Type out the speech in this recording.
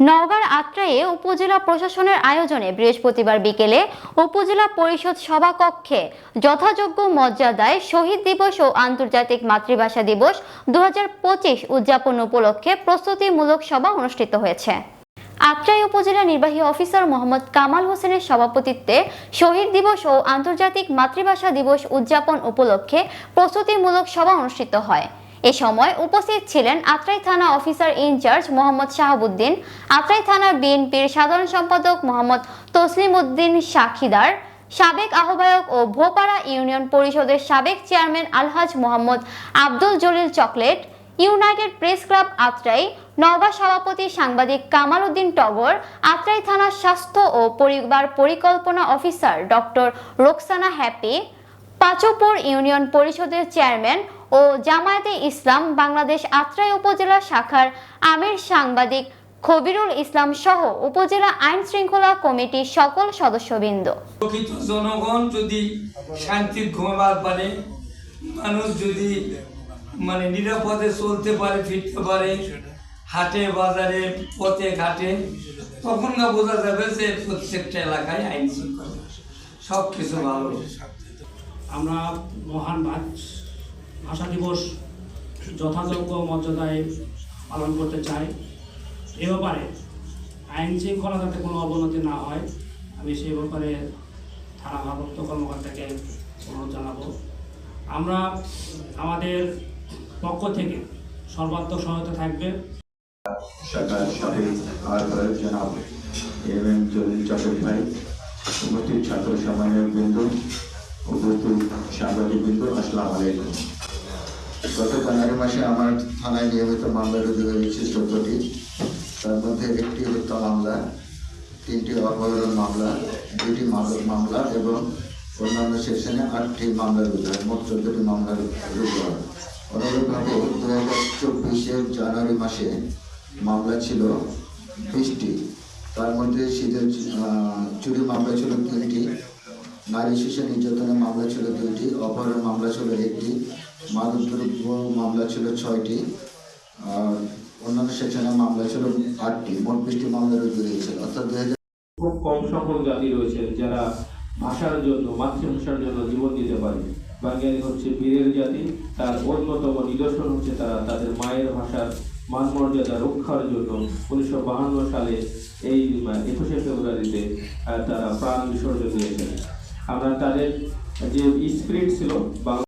নওগাঁর আত্রায়ে উপজেলা প্রশাসনের আয়োজনে বৃহস্পতিবার বিকেলে উপজেলা পরিষদ সভাকক্ষে যথাযোগ্য মর্যাদায় শহীদ দিবস ও আন্তর্জাতিক মাতৃভাষা দিবস দু হাজার পঁচিশ উদযাপন উপলক্ষে প্রস্তুতিমূলক সভা অনুষ্ঠিত হয়েছে। আত্রাই উপজেলা নির্বাহী অফিসার মোহাম্মদ কামাল হোসেনের সভাপতিত্বে শহীদ দিবস ও আন্তর্জাতিক মাতৃভাষা দিবস উদযাপন উপলক্ষে প্রস্তুতিমূলক সভা অনুষ্ঠিত হয়। এ সময় উপস্থিত ছিলেন আত্রাই থানা officer in charge Mohammad Shahabuddin, Atrai থানা বিএনপির সাধারণ সম্পাদক মোহাম্মদ তসলিম উদ্দিন সাক্ষীদার সাবেক আহ্বায়ক ও ভোপাড়া ইউনিয়ন পরিষদের সাবেক chairman Alhaj Mohammad Abdul Jalil chocolate, united press club Atrai, Naogaon সভাপতি সাংবাদিক কামাল উদ্দিন টগর, আত্রাই থানার স্বাস্থ্য ও পরিবার পরিকল্পনা officer doctor Roksana Happy Pachpur union পরিষদের চেয়ারম্যান ও জামায়াতে ইসলাম বাংলাদেশ আত্রাই উপজেলা শাখার আমির সাংবাদিক খবিরুল ইসলাম সহ উপজেলা আইন শৃঙ্খলা কমিটির সকল সদস্যবৃন্দ। প্রকৃত জনগণ যদি শান্তির ঘুমাবার পারে মানুষ যদি মানে নিরাপদে চলতে পারে, ফিরতে পারে, হাটে, বাজারে, পথে, ঘাটে, তখন না বোঝা যাবে যে প্রত্যেকটা এলাকায় আইন শৃঙ্খলা সব কিছু ভালো। আমরা মহান ভাষ- দিবস যথাযোগ্য মর্যাদায় পালন করতে চাই। এ ব্যাপারে আইন শৃঙ্খলা যাতে কোনো অবনতি না হয়, আমি সেই ব্যাপারে থানা ভারপ্রাপ্ত কর্মকর্তাকে অনুরোধ জানাব। আমরা আমাদের পক্ষ থেকে সর্বাত্মক সহায়তা থাকবে। ছাত্র সমন্বয় বিন্দু উপস্থিত সাংবাদিক বিন্দু, আসসালাম আলাইকুম। গত জানুয়ারি মাসে আমার থানায় নিয়মিত মামলা রুজু হয়েছে চোদ্দটি তার মধ্যে একটি হত্যা মামলা, তিনটি অপহরণ মামলা, দুটি মামলা এবং অন্যান্য সেকশনে আটটি মামলা রুজু হয়, মোট চোদ্দটি মামলা রুজু হয়। অনুরূপভাবে দু হাজার চব্বিশের জানুয়ারি মাসে মামলা ছিল বিশটি। তার মধ্যে শীতের চুরি মামলা ছিল তিনটি। নারী শিশু নির্যাতনের মামলা ছিল দুইটি অপহরণ মামলা ছিল একটি, মাদকদ্রব্য মামলা ছিল ছয়টি অন্যান্য সেকশনের মামলা ছিল আটটি মোট বিশটি মামলা রুজু হয়েছিল। অর্থাৎ দুই হাজার খুব কম সংখ্যক জাতি রয়েছে যারা ভাষার জন্য, মাতৃভাষার জন্য জীবন দিতে পারে। বাঙালি হচ্ছে বীরের জাতি, তার অন্যতম নিদর্শন হচ্ছে তারা তাদের মায়ের ভাষার মান মর্যাদা রক্ষার জন্য উনিশশো সালে এই, একুশে ফেব্রুয়ারিতে তারা প্রাণ বিসর্জন দিয়েছেন। আমরা তাদের যে স্পিরিট ছিল